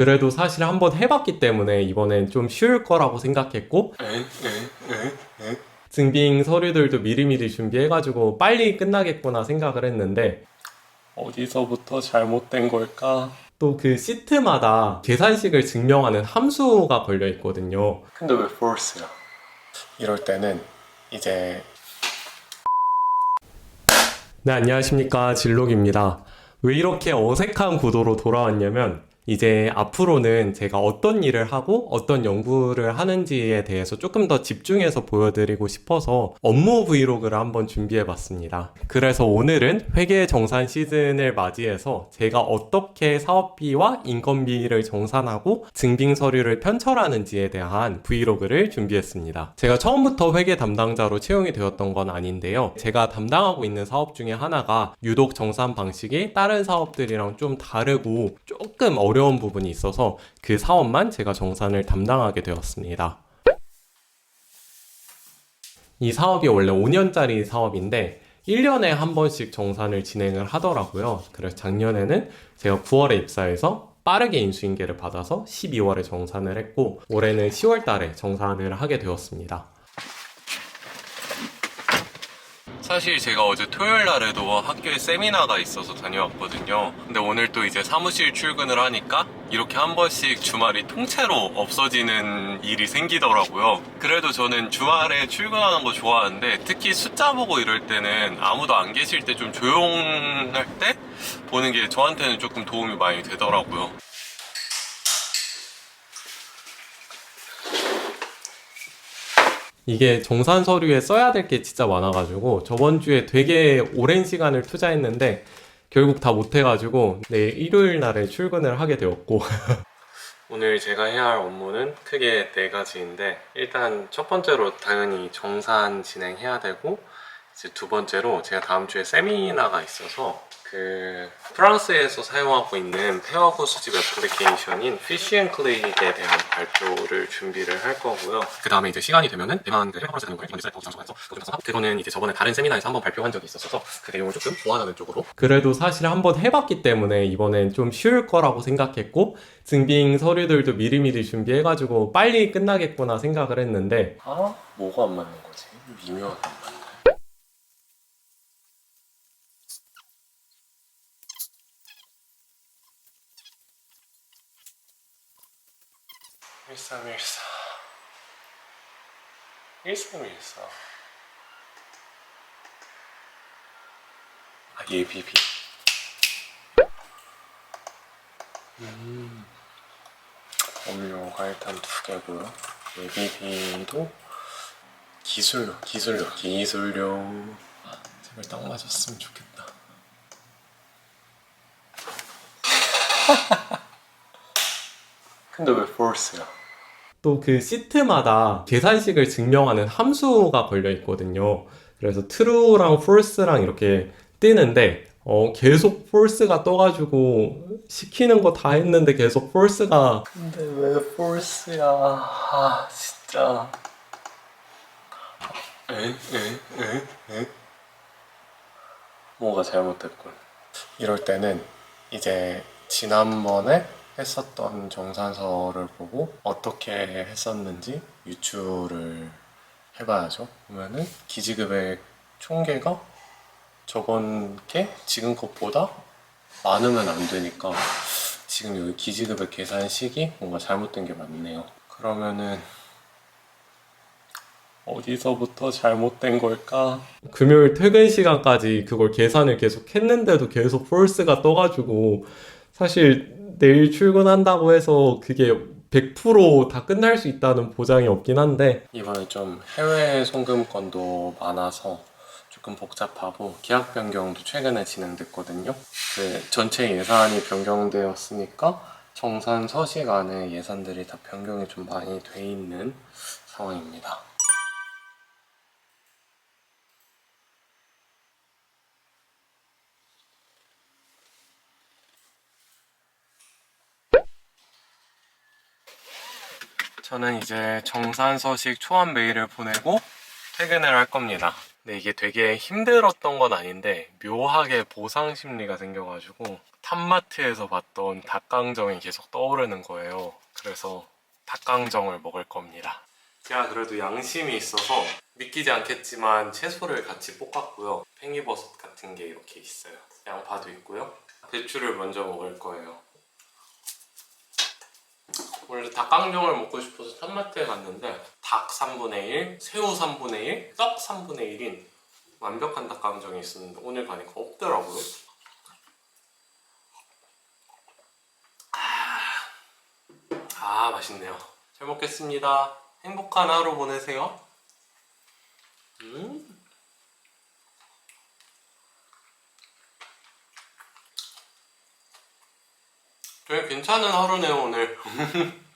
그래도 사실 한번 해봤기 때문에 이번엔 좀 쉬울 거라고 생각했고 증빙 서류들도 미리미리 준비해가지고 빨리 끝나겠구나 생각을 했는데 어디서부터 잘못된 걸까? 또 그 시트마다 계산식을 증명하는 함수가 걸려 있거든요. 근데 왜 false야? 이럴 때는 이제 네, 안녕하십니까. 진록입니다. 왜 이렇게 어색한 구도로 돌아왔냐면, 이제 앞으로는 제가 어떤 일을 하고 어떤 연구를 하는지에 대해서 조금 더 집중해서 보여드리고 싶어서 업무 브이로그를 한번 준비해 봤습니다. 그래서 오늘은 회계 정산 시즌을 맞이해서 제가 어떻게 사업비와 인건비를 정산하고 증빙 서류를 편철하는지에 대한 브이로그를 준비했습니다. 제가 처음부터 회계 담당자로 채용이 되었던 건 아닌데요. 제가 담당하고 있는 사업 중에 하나가 유독 정산 방식이 다른 사업들이랑 좀 다르고 조금 어 려운 부분이 있어서 그 사업만 제가 정산을 담당하게 되었습니다. 이 사업이 원래 5년짜리 사업인데 1년에 한 번씩 정산을 진행을 하더라고요. 그래서 작년에는 제가 9월에 입사해서 빠르게 인수인계를 받아서 12월에 정산을 했고 올해는 10월 달에 정산을 하게 되었습니다. 사실 제가 어제 토요일 날에도 학교에 세미나가 있어서 다녀왔거든요. 근데 오늘 또 이제 사무실 출근을 하니까 이렇게 한 번씩 주말이 통째로 없어지는 일이 생기더라고요. 그래도 저는 주말에 출근하는 거 좋아하는데 특히 숫자 보고 이럴 때는 아무도 안 계실 때 좀 조용할 때 보는 게 저한테는 조금 도움이 많이 되더라고요. 이게 정산 서류에 써야 될 게 진짜 많아가지고 저번 주에 되게 오랜 시간을 투자했는데 결국 다 못해가지고 내일 일요일 날에 출근을 하게 되었고. 오늘 제가 해야 할 업무는 크게 네 가지인데 일단 첫 번째로 당연히 정산 진행해야 되고 이제 두 번째로 제가 다음 주에 세미나가 있어서 그 프랑스에서 사용하고 있는 페어고 수집 애플리케이션인 피쉬앤클릭에 대한 발표를 준비를 할 거고요. 그 다음에 이제 시간이 되면은 대만 그 해외 되는 거에 이번 사이트 장소에서 그거는 이제 저번에 다른 세미나에서 한번 발표한 적이 있었어서 그 내용을 조금 보완하는 쪽으로. 그래도 사실 한번 해봤기 때문에 이번엔 좀 쉬울 거라고 생각했고 증빙 서류들도 미리미리 준비해가지고 빨리 끝나겠구나 생각을 했는데 아 뭐가 안 맞는 거지? 미묘하게 안 맞네. 1314 1314 아 예비비. 음. 음료가 일단 두 개고요 예비비도 기술료 기술료 아, 제발 딱 맞았으면 좋겠다. 근데 왜 false야? 또 그 시트마다 계산식을 증명하는 함수가 걸려 있거든요. 그래서 true랑 false랑 이렇게 뜨는데 어, 계속 false가 떠가지고 시키는 거 다 했는데 계속 false가 근데 왜 false야? 아 진짜 에에에에 뭐가 잘못됐군. 이럴 때는 이제 지난번에 했었던 정산서를 보고 어떻게 했었는지 유추를 해봐야죠. 그러면은 기지급의 총계가 저번 게 지금 것보다 많으면 안 되니까 지금 여기 기지급의 계산식이 뭔가 잘못된 게 맞네요. 그러면은 어디서부터 잘못된 걸까? 금요일 퇴근 시간까지 그걸 계산을 계속 했는데도 계속 폴스가 떠가지고 사실 내일 출근한다고 해서 그게 100%다 끝날 수 있다는 보장이 없긴 한데 이번에 좀 해외 송금건도 많아서 조금 복잡하고 계약 변경도 최근에 진행됐거든요. 그 전체 예산이 변경되었으니까 정산 서식 안에 예산들이 다 변경이 좀 많이 돼 있는 상황입니다. 저는 이제 정산 서식 초안 메일을 보내고 퇴근을 할 겁니다. 근데 이게 되게 힘들었던 건 아닌데 묘하게 보상 심리가 생겨가지고 산마트에서 봤던 닭강정이 계속 떠오르는 거예요. 그래서 닭강정을 먹을 겁니다. 제가 그래도 양심이 있어서 믿기지 않겠지만 채소를 같이 볶았고요. 팽이버섯 같은 게 이렇게 있어요. 양파도 있고요. 배추를 먼저 먹을 거예요. 원래 닭강정을 먹고 싶어서 산마트에 갔는데 닭 3분의 1, 새우 3분의 1, 떡 3분의 1인 완벽한 닭강정이 있었는데 오늘 가니까 없더라고요. 아 맛있네요. 잘 먹겠습니다. 행복한 하루 보내세요. 음. 되게 괜찮은 하루네요 오늘.